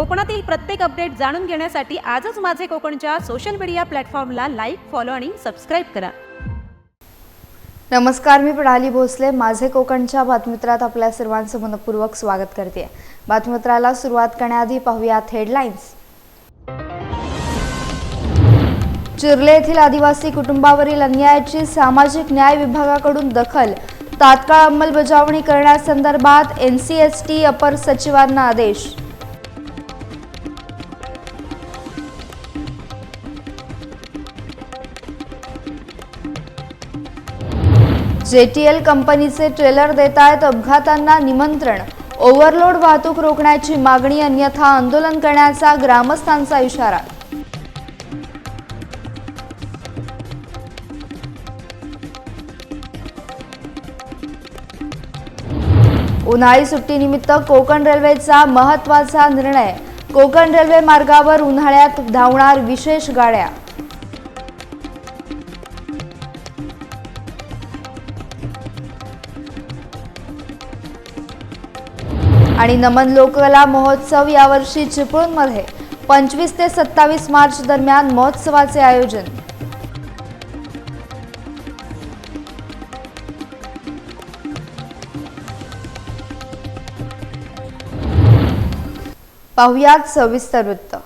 कोकणातील प्रत्येक अपडेट जाणून घेण्यासाठी आजच माझे कोकणच्या सोशल मीडिया प्लॅटफॉर्मला लाईक फॉलो आणि सबस्क्राईब करा. नमस्कार मी प्रणाली भोसले. माझे कोकणच्या बातमीत्रात आपल्या सर्वांचं मनपूर्वक स्वागत करते. बातमीत्राला सुरुवात करण्याआधी पाहूयात हेडलाईन्स चिर्ले येथील आदिवासी कुटुंबावरील अन्यायाची सामाजिक न्याय विभागाकडून दखल तात्काळ अंमलबजावणी करण्यासंदर्भात एन सी एस टी अपर सचिवांना आदेश. जेटीएल कंपनीचे ट्रेलर देत आहेत अपघातांना निमंत्रण. ओव्हरलोड वाहतूक रोखण्याची मागणी अन्यथा आंदोलन करण्याचा ग्रामस्थांचा इशारा. उन्हाळी सुट्टीनिमित्त कोकण रेल्वेचा महत्त्वाचा निर्णय. कोकण रेल्वे मार्गावर उन्हाळ्यात धावणार विशेष गाड्या. आणि नमन लोककला महोत्सव यावर्षी चिपळूणमध्ये पंचवीस ते सत्तावीस मार्च दरम्यान महोत्सवाचे आयोजन. पाहुयात सविस्तर वृत्त.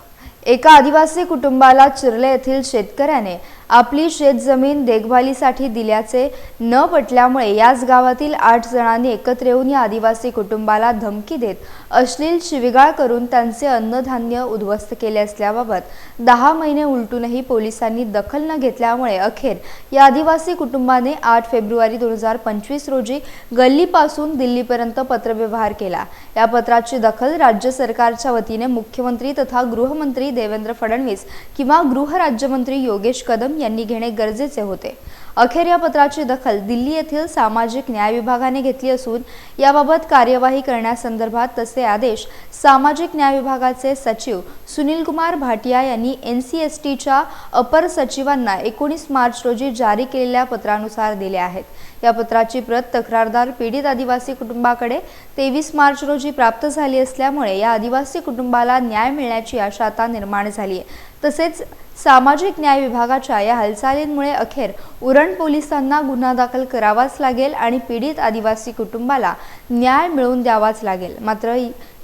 एका आदिवासी कुटुंबाला चिरले येथील शेतकऱ्याने आपली शेतजमीन देखभालीसाठी दिल्याचे न पटल्यामुळे याच गावातील आठ जणांनी एकत्र येऊन या आदिवासी कुटुंबाला धमकी देत अश्लील शिविगाळ करून त्यांचे अन्नधान्य उद्ध्वस्त केले असल्याबाबत दहा महिने उलटूनही पोलिसांनी दखल न घेतल्यामुळे अखेर या आदिवासी कुटुंबाने आठ फेब्रुवारी दोन हजार पंचवीस रोजी गल्लीपासून दिल्लीपर्यंत पत्रव्यवहार केला. या पत्राची दखल राज्य सरकारच्या वतीने मुख्यमंत्री तथा गृहमंत्री देवेंद्र फडणवीस किंवा गृहराज्यमंत्री योगेश कदम यांनी घेणे गरजेचे होते. अखेर या पत्राची दखल दिल्ली येथील सामाजिक न्याय विभागाने घेतली असून याबाबत कार्यवाही करण्यासंदर्भात तसे आदेश सामाजिक न्याय विभागाचे सचिव सुनील कुमार भाटिया यांनी एन सी एस टीच्या अपर सचिवांना एकोणीस मार्च रोजी जारी केलेल्या पत्रानुसार दिले आहेत. या पत्राची प्रत तक्रारदार पीडित आदिवासी कुटुंबाकडे तेवीस मार्च रोजी प्राप्त झाली असल्यामुळे या आदिवासी कुटुंबाला न्याय मिळण्याची आशा आता निर्माण झाली आहे तसेच सामाजिक न्याय विभागाच्या या हालचालींमुळे अखेर उरण पोलिसांना गुन्हा दाखल करावाच लागेल आणि पीडित आदिवासी कुटुंबाला न्याय मिळवून द्यावाच लागेल. मात्र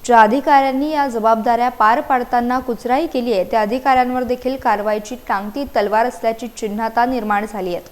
ज्या अधिकाऱ्यांनी या जबाबदाऱ्या पार पाडताना कुचराई केली आहे त्या अधिकाऱ्यांवर देखील कारवाईची टांगती तलवार असल्याची चिन्हता निर्माण झाली आहेत.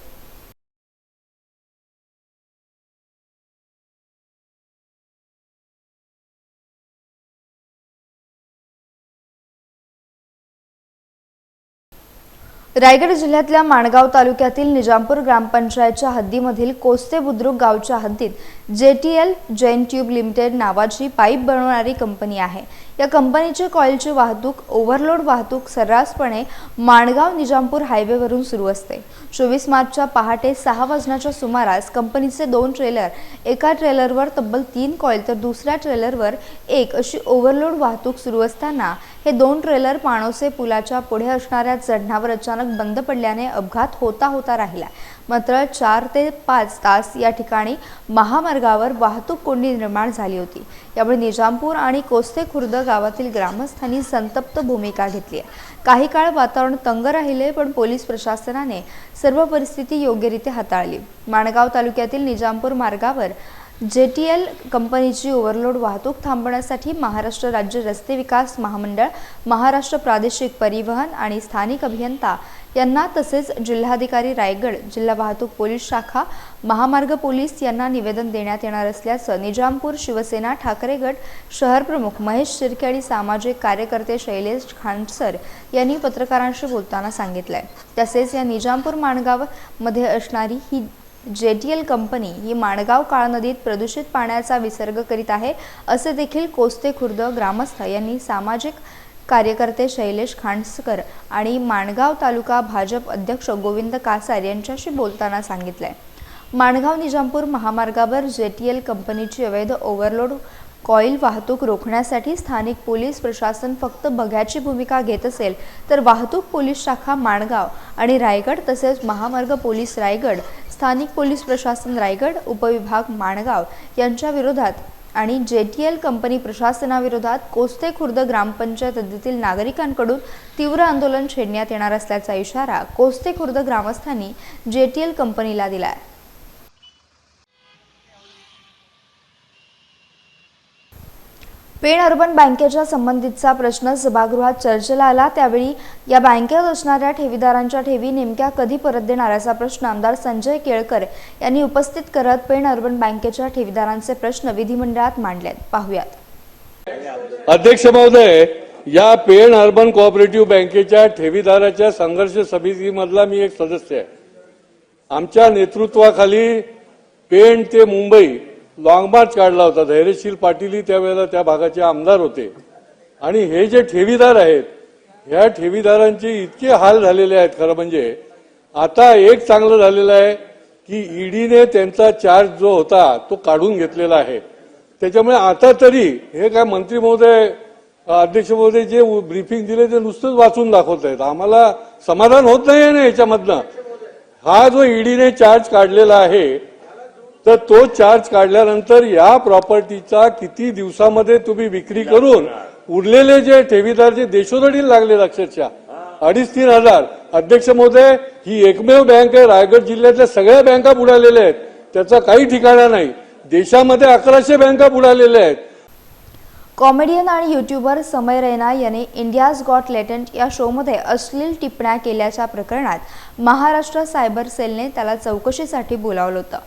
रायगड जिल्ह्यातल्या माणगाव तालुक्यातील निजामपूर ग्रामपंचायतच्या हद्दीमधील कोस्ते बुद्रुक गावच्या हद्दीत जेटीएल जैन ट्यूब लिमिटेड नावाची पाईप बनवणारी कंपनी आहे. या कंपनीच्या कॉईलची वाहतूक ओव्हरलोड वाहतूक सर्रासपणे माणगाव निजामपूर हायवेवरून सुरू असते. चोवीस मार्चच्या पहाटे सहा वाजण्याच्या सुमारास कंपनीचे दोन ट्रेलर एका ट्रेलरवर तब्बल तीन कॉईल तर दुसऱ्या ट्रेलरवर एक अशी ओव्हरलोड वाहतूक सुरू असताना हे दोन ट्रेलर पाणोसे पुलाच्या पुढे असणाऱ्या चढणावर अचानक बंद पडल्याने अपघात होता होता राहिला. मात्र चार ते पाच तास या ठिकाणी महामार्गावर वाहतूक कोंडी निर्माण झाली होती. यामुळे निजामपूर आणि कोस्ते खुर्द गावातील ग्रामस्थांनी संतप्त भूमिका घेतली आहे. काही काळ वातावरण तंग राहिले पण पोलीस प्रशासनाने सर्व परिस्थिती योग्यरित्या हाताळली. माणगाव तालुक्यातील निजामपूर मार्गावर जेटीएल कंपनीची ओव्हरलोड वाहतूक थांबवण्यासाठी महाराष्ट्र राज्य रस्ते विकास महामंडळ महाराष्ट्र प्रादेशिक परिवहन आणि स्थानिक अभियंता यांना तसेच जिल्हाधिकारी रायगड जिल्हा वाहतूक पोलीस शाखा महामार्ग पोलीस यांना निवेदन देण्यात येणार असल्याचं निजामपूर शिवसेना ठाकरे गट शहर प्रमुख महेश शिर्के आणि सामाजिक कार्यकर्ते शैलेश खानसर यांनी पत्रकारांशी बोलताना सांगितलंय. तसेच या निजामपूर माणगावमध्ये असणारी ही जे डी एल कंपनी ही माणगाव काळ नदीत प्रदूषित पाण्याचा विसर्ग करीत आहे असे देखील कोस्ते खुर्द ग्रामस्थ यांनी सामाजिक कार्यकर्ते शैलेश खांडसकर आणि माणगाव तालुका भाजप अध्यक्ष गोविंद कासार यांच्याशी बोलताना सांगितलंय. माणगाव निजामपूर महामार्गावर जेटीएल कंपनीची अवैध ओव्हरलोड कॉईल वाहतूक रोखण्यासाठी स्थानिक पोलीस प्रशासन फक्त बघ्याची भूमिका घेत असेल तर वाहतूक पोलीस शाखा माणगाव आणि रायगड तसेच महामार्ग पोलीस रायगड स्थानिक पोलीस प्रशासन रायगड उपविभाग माणगाव यांच्या विरोधात आणि जे टी एल कंपनी प्रशासनाविरोधात कोस्ते खुर्द ग्रामपंचायत हद्दीतील नागरिकांकडून तीव्र आंदोलन छेडण्यात येणार असल्याचा इशारा कोस्ते खुर्द ग्रामस्थांनी जे टी एल कंपनीला दिला आहे पेण अर्बन बँकेच्या संबंधितचा प्रश्न सभागृहात चर्चेला आला. त्यावेळी या बँकेत असणाऱ्या ठेवीदारांच्या ठेवी नेमक्या कधी परत देणार असा प्रश्न आमदार संजय केळकर यांनी उपस्थित करत पेण अर्बन बँकेच्या ठेवीदारांचे प्रश्न विधिमंडळात मांडलेत. पाहुयात. अध्यक्ष महोदय या पेण अर्बन कोऑपरेटिव्ह बँकेच्या ठेवीदाराच्या संघर्ष समितीमधला मी एक सदस्य आहे. आमच्या नेतृत्वाखाली पेण ते मुंबई लॉंग मार्च काढला होता. धैर्यशील पाटीलही त्यावेळेला त्या भागाचे आमदार होते. आणि हे जे ठेवीदार आहेत ह्या ठेवीदारांचे इतके हाल झालेले आहेत खरं म्हणजे. आता एक चांगलं झालेलं आहे की ईडीने त्यांचा चार्ज जो होता तो काढून घेतलेला आहे. त्याच्यामुळे आता तरी हे काय मंत्री महोदय अध्यक्ष महोदय जे ब्रीफिंग दिले ते नुसतंच वाचून दाखवत आहेत. आम्हाला समाधान होत नाही ना याच्यामधनं. हा जो ईडीने चार्ज काढलेला आहे तर तो चार्ज काढल्यानंतर या प्रॉपर्टीचा किती दिवसामध्ये तुम्ही विक्री करून उरलेले जे ठेवीदार जे देशोधडीला लागले अक्षरशः अडीच तीन हजार. अध्यक्ष महोदय ही एकमेव बँक आहे. रायगड जिल्ह्यातल्या सगळ्या बँका बुडालेल्या आहेत. त्याचा काही ठिकाणा नाही. देशामध्ये अकराशे बँका बुडालेल्या आहेत. कॉमेडियन आणि युट्यूबर समय रैना यांनी इंडियाज गॉट लेटंट या शोमध्ये अश्लील टिप्पण्या केल्याच्या प्रकरणात महाराष्ट्र सायबर सेलने त्याला चौकशीसाठी बोलावलं होतं.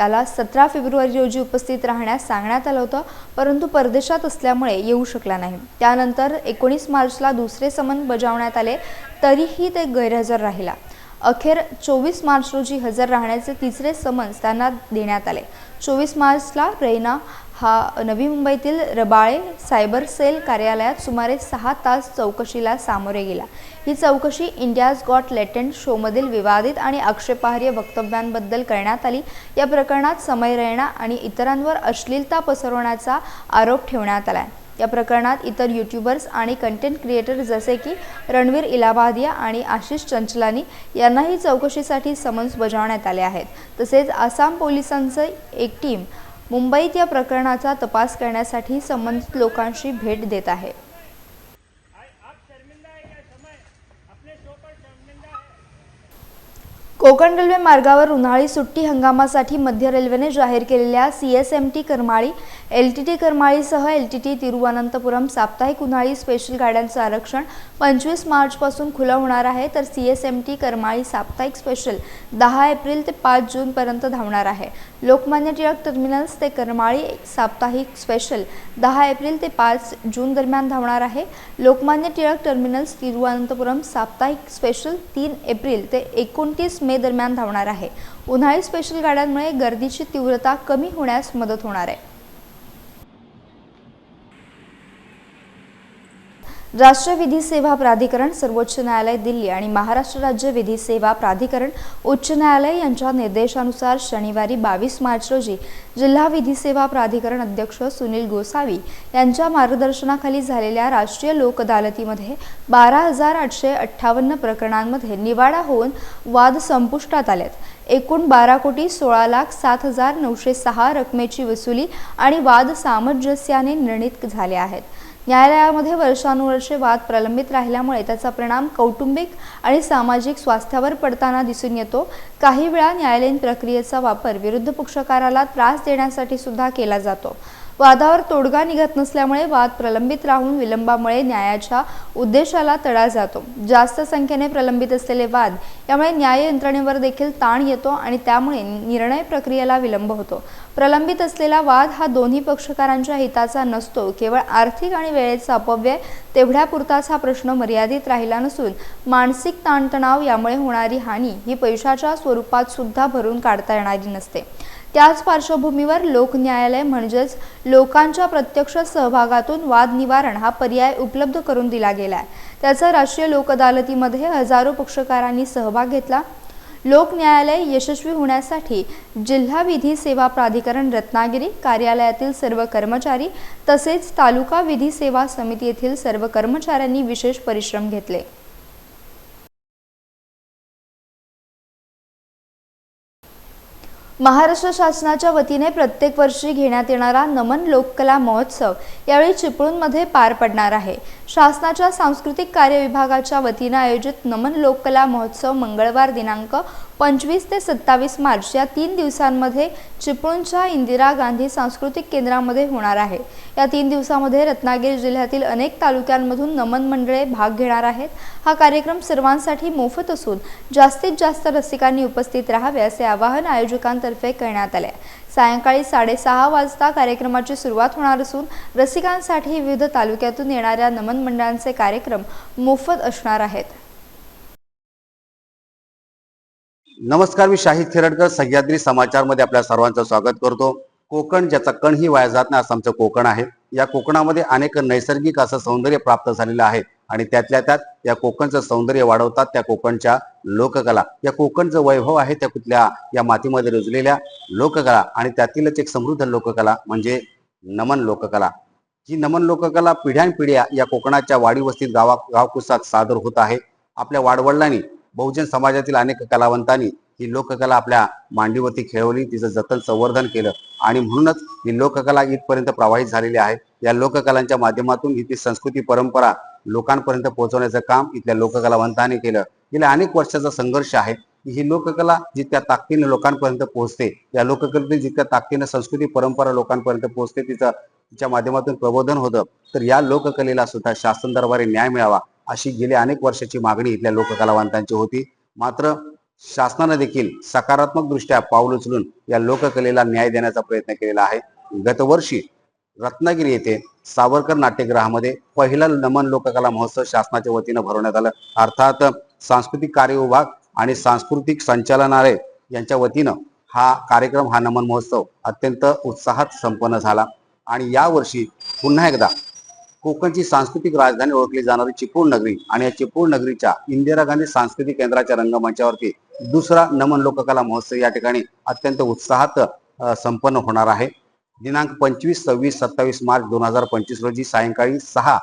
त्याला सतरा फेब्रुवारी रोजी उपस्थित राहण्यास सांगण्यात आलं होतं परंतु परदेशात असल्यामुळे येऊ शकला नाही. त्यानंतर एकोणीस मार्चला दुसरे समन बजावण्यात आले तरीही ते गैरहजर राहिला. अखेर चोवीस मार्च रोजी हजर राहण्याचे तिसरे समन्स त्यांना देण्यात आले. चोवीस मार्चला रैना हा नवी मुंबईतील रबाळे सायबर सेल कार्यालयात सुमारे सहा तास चौकशीला सामोरे गेला. ही चौकशी इंडियाज गॉट लेटंट शोमधील विवादित आणि आक्षेपार्ह वक्तव्यांबद्दल करण्यात आली. या प्रकरणात समय रैना आणि इतरांवर अश्लीलता पसरवण्याचा आरोप ठेवण्यात आला या प्रकरणात इतर यूट्यूबर्स आणि कंटेंट क्रिएटर जसे की रणवीर इलाहाबादिया आणि आशिष चंचलानी यांनाही चौकशीसाठी समन्स बजावण्यात आले आहेत. तसेच आसाम पोलिसांचं एक टीम मुंबईत या प्रकरणाचा तपास करण्यासाठी संबंधित लोकांशी भेट देत आहे. कोकण रेल्वे मार्गावर उन्हाळी सुट्टी हंगामासाठी मध्य रेल्वेने जाहीर केलेल्या C S M T Karmali L T T करमाळीसह L T T Thiruvananthapuram साप्ताहिक उन्हाळी स्पेशल गाड्यांचं आरक्षण पंचवीस मार्चपासून खुलं होणार आहे तर C S M T Karmali साप्ताहिक स्पेशल दहा एप्रिल ते पाच जूनपर्यंत धावणार आहे. लोकमान्य टिळक टर्मिनल्स ते करमाळी साप्ताहिक स्पेशल दहा एप्रिल ते पाच जून दरम्यान धावणार आहे. लोकमान्य टिळक टर्मिनल्स तिरुवनंतपुरम साप्ताहिक स्पेशल तीन एप्रिल ते एकोणतीस मे दरम्यान धावणार आहे. उन्हाळी स्पेशल गाड्यांमुळे गर्दीची तीव्रता कमी होण्यास मदत होणार आहे. राष्ट्रीय विधी सेवा प्राधिकरण सर्वोच्च न्यायालय दिल्ली आणि महाराष्ट्र राज्य विधी सेवा प्राधिकरण उच्च न्यायालय यांच्या निर्देशानुसार शनिवारी बावीस मार्च रोजी जिल्हा विधी सेवा प्राधिकरण अध्यक्ष सुनील गोसावी यांच्या मार्गदर्शनाखाली झालेल्या राष्ट्रीय लोक अदालतीमध्ये बारा हजार आठशे अठ्ठावन्न प्रकरणांमध्ये निवाडा होऊन वाद संपुष्टात आलेत. एकूण बारा कोटी सोळा लाख सात हजार नऊशे सहा रकमेची वसुली आणि वाद सामंजस्याने निर्णित झाले आहेत. न्यायालयामध्ये वर्षानुवर्षे वाद प्रलंबित राहिल्यामुळे त्याचा परिणाम कौटुंबिक आणि सामाजिक स्वास्थ्यावर पडताना दिसून येतो. काही वेळा न्यायालयीन प्रक्रियेचा वापर विरुद्ध पक्षकाराला त्रास देण्यासाठी सुद्धा केला जातो. वादावर तोडगा निघत नसल्यामुळे वाद प्रलंबित राहून विलंबामुळे न्यायाच्या उद्देशाला तडा जातो. जास्त संख्येने प्रलंबित असलेले वाद यामुळे न्याय यंत्रणेवर देखील ताण येतो आणि त्यामुळे निर्णय प्रक्रियेला विलंब होतो. प्रलंबित असलेला वाद हा दोन्ही पक्षकारांच्या हिताचा नसतो. केवळ आर्थिक आणि वेळेचा अपव्यय तेवढ्यापुरताच हा प्रश्न मर्यादित राहिला नसून मानसिक ताणतणाव यामुळे होणारी हानी ही पैशाच्या स्वरूपात सुद्धा भरून काढता येणारी नसते. त्याच पार्श्वभूमीवर लोक न्यायालय म्हणजेच लोकांच्या प्रत्यक्ष सहभागातून वाद निवारण हा पर्याय उपलब्ध करून दिला गेला आहे त्याचा राष्ट्रीय लोक अदालतीमध्ये हजारो पक्षकारांनी सहभाग घेतला. लोक न्यायालय यशस्वी होण्यासाठी जिल्हा विधी सेवा प्राधिकरण रत्नागिरी कार्यालयातील सर्व कर्मचारी तसेच तालुका विधी सेवा समिती येथील सर्व कर्मचाऱ्यांनी विशेष परिश्रम घेतले. महाराष्ट्र शासनाच्या वतीने प्रत्येक वर्षी घेण्यात येणारा नमन लोककला महोत्सव यावेळी चिपळूणमध्ये पार पडणार आहे. शासनाच्या सांस्कृतिक कार्य विभागाच्या वतीनं आयोजित नमन लोककला महोत्सव मंगळवार दिनांक पंचवीस ते सत्तावीस मार्च या तीन दिवसांमध्ये चिपळूणच्या इंदिरा गांधी सांस्कृतिक केंद्रामध्ये होणार आहे. या तीन दिवसामध्ये रत्नागिरी जिल्ह्यातील अनेक तालुक्यांमधून नमन मंडळे भाग घेणार आहेत. हा कार्यक्रम सर्वांसाठी मोफत असून जास्तीत जास्त रसिकांनी उपस्थित राहावे असे आवाहन आयोजकांतर्फे करण्यात आले. सायंकाळी साडेसहा वाजता कार्यक्रमाची सुरुवात होणार असून रसिकांसाठी विविध तालुक्यातून येणाऱ्या नमन मंडळांचे कार्यक्रम मोफत असणार आहेत. नमस्कार मी शाहिद खेरडकर सह्याद्री समाचारमध्ये आपल्या सर्वांचं स्वागत करतो. कोकण ज्याचा कणही वाया जात नाही असं आमचं कोकण आहे. या कोकणामध्ये अनेक नैसर्गिक असं सौंदर्य प्राप्त झालेलं आहे आणि त्यातल्या त्यात या कोकणचं सौंदर्य वाढवतात त्या कोकणच्या लोककला. या कोकणचं वैभव आहे त्या कुठल्या या मातीमध्ये रुजलेल्या लोककला आणि त्यातीलच एक समृद्ध लोककला म्हणजे नमन लोककला. ही नमन लोककला पिढ्यानपिढ्या या कोकणाच्या वाडी वस्तीत गावा गावकुसात सादर होत आहे. आपल्या वाडवडिलांनी बहुजन समाजातील अनेक कलावंतांनी ही लोककला आपल्या मांडीवरती खेळवली तिचं जतन संवर्धन केलं. आणि म्हणूनच ही लोककला इथपर्यंत प्रवाहित झालेली आहे. या लोककलांच्या माध्यमातून इथली संस्कृती परंपरा लोकांपर्यंत पोहोचवण्याचं काम इथल्या लोककलावंतांनी केलं. गेल्या अनेक वर्षाचा संघर्ष आहे. ही लोककला जितक्या ताकदीने लोकांपर्यंत पोहोचते या लोककलेतील जितक्या ताकदीने संस्कृती परंपरा लोकांपर्यंत पोहोचते तिचं तिच्या माध्यमातून प्रबोधन होतं. तर या लोककलेला सुद्धा शासन दरबारी न्याय मिळावा. अशी गेली अनेक वर्षाची मागणी इथल्या लोककलावंतांची होती. मात्र शासनानं देखील सकारात्मक दृष्ट्या पाऊल उचलून या लोककलेला न्याय देण्याचा प्रयत्न केलेला आहे. गतवर्षी रत्नागिरी येथे सावरकर नाट्यगृहामध्ये पहिला नमन लोककला महोत्सव शासनाच्या वतीनं भरवण्यात आलं. अर्थात सांस्कृतिक कार्य विभाग आणि सांस्कृतिक संचालनालय यांच्या वतीनं हा कार्यक्रम हा नमन महोत्सव अत्यंत उत्साहात संपन्न झाला. आणि यावर्षी पुन्हा एकदा कोकणची सांस्कृतिक राजधानी ओळखली जाणारी चिपळूण नगरी आणि या चिपळूण नगरीच्या इंदिरा गांधी सांस्कृतिक केंद्राच्या रंगमंचावरती दुसरा नमन लोककला महोत्सव या ठिकाणी अत्यंत उत्साहात संपन्न होणार आहे. दिनांक पंचवीस सव्वीस सत्तावीस मार्च दोन हजार पंचवीस रोजी सायंकाळी सहा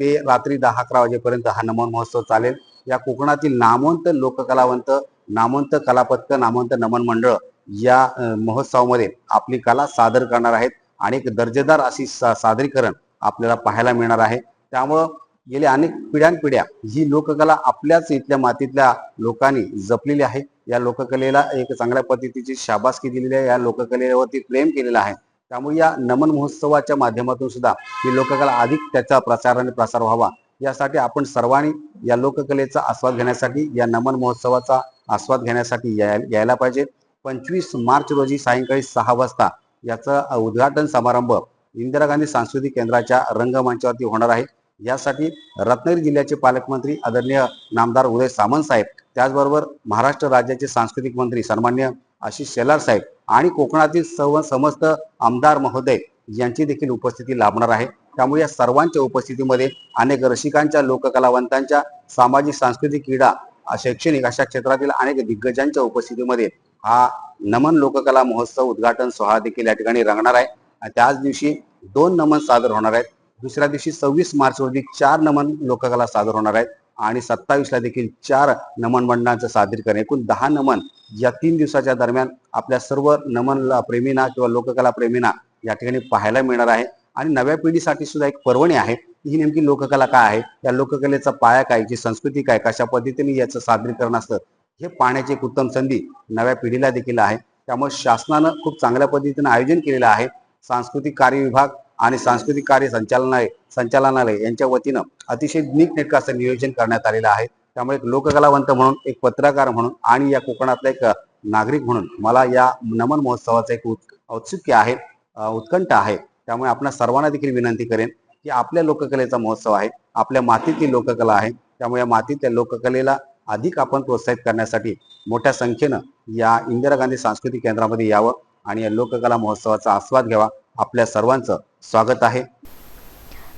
ते रात्री दहा अकरा वाजेपर्यंत हा नमन महोत्सव चालेल. या कोकणातील नामवंत लोककलावंत नामवंत कलापथक नामवंत नमन मंडळ या महोत्सवामध्ये आपली कला सादर करणार आहेत. आणि एक दर्जेदार अशी सा- सादरीकरण आपल्याला पाहायला मिळणार आहे. त्यामुळं गेल्या अनेक पिढ्यानपिढ्या ही लोककला आपल्याच इथल्या मातीतल्या लोकांनी जपलेली आहे. या लोककलेला एक चांगल्या पद्धतीची शाबासकी दिलेली आहे. या लोककलेवरती प्रेम केलेला आहे. त्यामुळे या नमन महोत्सवाच्या माध्यमातून सुद्धा ही लोककला अधिक त्याचा प्रचार आणि प्रसार व्हावा. यासाठी आपण सर्वांनी या लोककलेचा आस्वाद घेण्यासाठी या नमन महोत्सवाचा आस्वाद घेण्यासाठी याय- यायला पाहिजे. पंचवीस मार्च रोजी सायंकाळी सहा वाजता याचा उद्घाटन समारंभ इंदिरा गांधी सांस्कृतिक केंद्राच्या रंगमंचावरती होणार आहे. यासाठी रत्नागिरी जिल्ह्याचे पालकमंत्री आदरणीय नामदार उदय सामंत साहेब त्याचबरोबर महाराष्ट्र राज्याचे सांस्कृतिक मंत्री सन्मान्य आशिष शेलार साहेब आणि कोकणातील सर्व समस्त आमदार महोदय यांची देखील उपस्थिती लाभणार आहे. त्यामुळे या सर्वांच्या उपस्थितीमध्ये अनेक रसिकांच्या लोककलावंतांच्या सामाजिक सांस्कृतिक क्रीडा शैक्षणिक अशा क्षेत्रातील अनेक दिग्गजांच्या उपस्थितीमध्ये हा नमन लोककला महोत्सव उद्घाटन सोहळा देखील या ठिकाणी रंगणार आहे. त्याच दिवशी दोन नमन सादर होणार आहेत. दुसऱ्या दिवशी सव्वीस मार्च रोजी चार नमन लोककला सादर होणार आहेत. आणि सत्तावीसला देखील चार नमन मंडळांचं सादरीकरण. एकूण दहा नमन या तीन दिवसाच्या दरम्यान आपल्या सर्व नमन ला- प्रेमींना किंवा लोककला प्रेमींना या ठिकाणी पाहायला मिळणार आहे. आणि नव्या पिढीसाठी सुद्धा एक पर्वणी आहे. ही नेमकी लोककला काय आहे? या लोककलेचा पाया काय? जी संस्कृती काय? कशा पद्धतीने याचं सादरीकरण असतं? हे पाहण्याची एक उत्तम संधी नव्या पिढीला देखील आहे. त्यामुळे शासनानं खूप चांगल्या पद्धतीने आयोजन केलेलं आहे. सांस्कृतिक कार्य विभाग आणि सांस्कृतिक कार्य संचालनालय संचालनालय यांच्या वतीनं अतिशय नीटनेटकं असं नियोजन करण्यात आलेलं आहे. त्यामुळे एक लोककलावंत म्हणून एक पत्रकार म्हणून आणि या कोकणातला एक नागरिक म्हणून मला या नमन महोत्सवाचं एक उत्- औत्सुक्य आहे उत्कंठ आहे. त्यामुळे आपण सर्वांना देखील विनंती करेन की आपल्या लोककलेचा महोत्सव आहे आपल्या मातीतली लोककला आहे. त्यामुळे या मातीतल्या लोककलेला अधिक आपण प्रोत्साहित करण्यासाठी मोठ्या संख्येनं या इंदिरा गांधी सांस्कृतिक केंद्रामध्ये यावं. आणि या लोककला महोत्सवाचा आस्वाद घ्यावा. आपल्या सर्वांचं स्वागत आहे.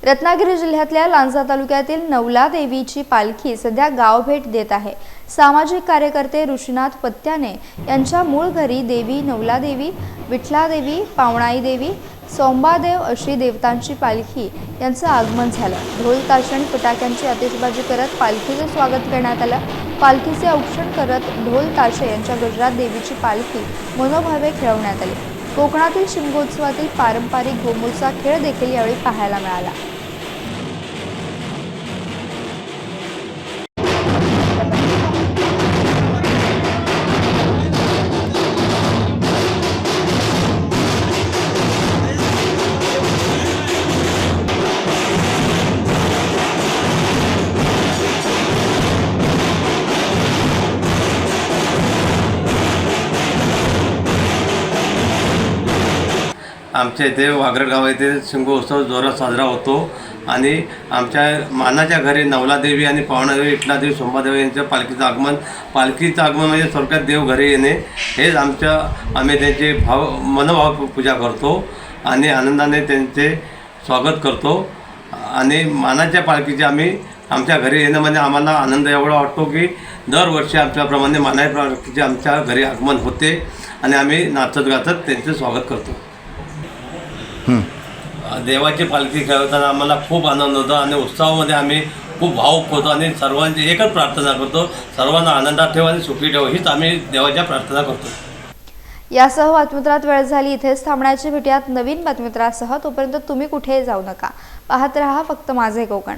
रत्नागिरी जिल्ह्यातल्या लांजा तालुक्यातील नवला देवीची पालखी सध्या गावभेट देत आहे. सामाजिक कार्यकर्ते ऋषीनाथ पत्याने यांच्या मूळ घरी देवी नवला देवी विठला देवी पावणाई देवी सोंबादेव अशी देवतांची पालखी यांचं आगमन झालं. ढोल ताशण फटाक्यांची आतिषबाजी करत पालखीचं स्वागत करण्यात आलं. पालखीचे औक्षण करत ढोल ताशे यांच्या गजरात देवीची पालखी मनोभावे खेळवण्यात आली. कोकणातील शिमगोत्सवातील पारंपरिक गोमूचा खेळ देखील यावेळी पाहायला मिळाला. आमच्या इथे वागरड गाव येथे शिंगोत्सव जोरात साजरा होतो. आणि आमच्या मानाच्या घरी नवलादेवी आणि पावणादेवी इटलादेवी सोंबादेवी यांचं पालखीचं आगमन पालखीचं आगमन म्हणजे स्वर्गात देव घरी येणे. हेच आमच्या आम्ही त्यांचे भाव मनोभाव पूजा करतो आणि आनंदाने त्यांचे स्वागत करतो. आणि मानाच्या पालखीचे आम्ही आमच्या घरी येणं म्हणजे आम्हाला आनंद एवढा वाटतो की दरवर्षी आमच्याप्रमाणे मानाच्या पालखीचे आमच्या घरी आगमन होते. आणि आम्ही नाचत गाचत त्यांचे स्वागत करतो. देवाची पालखी खेळताना आम्हाला खूप आनंद होतो आणि उत्सवामध्ये आम्ही खूप भावुक होतो आणि सर्वांची एकच प्रार्थना करतो. सर्वांना आनंदात ठेव आणि सुखी ठेव हीच आम्ही देवाच्या प्रार्थना करतो. यासह बातमीत्रात वेळ झाली इथेच थांबण्याची भेटूयात नवीन बातमीत्रासह तोपर्यंत तुम्ही कुठेही जाऊ नका. पाहत रहा फक्त माझे कोकण.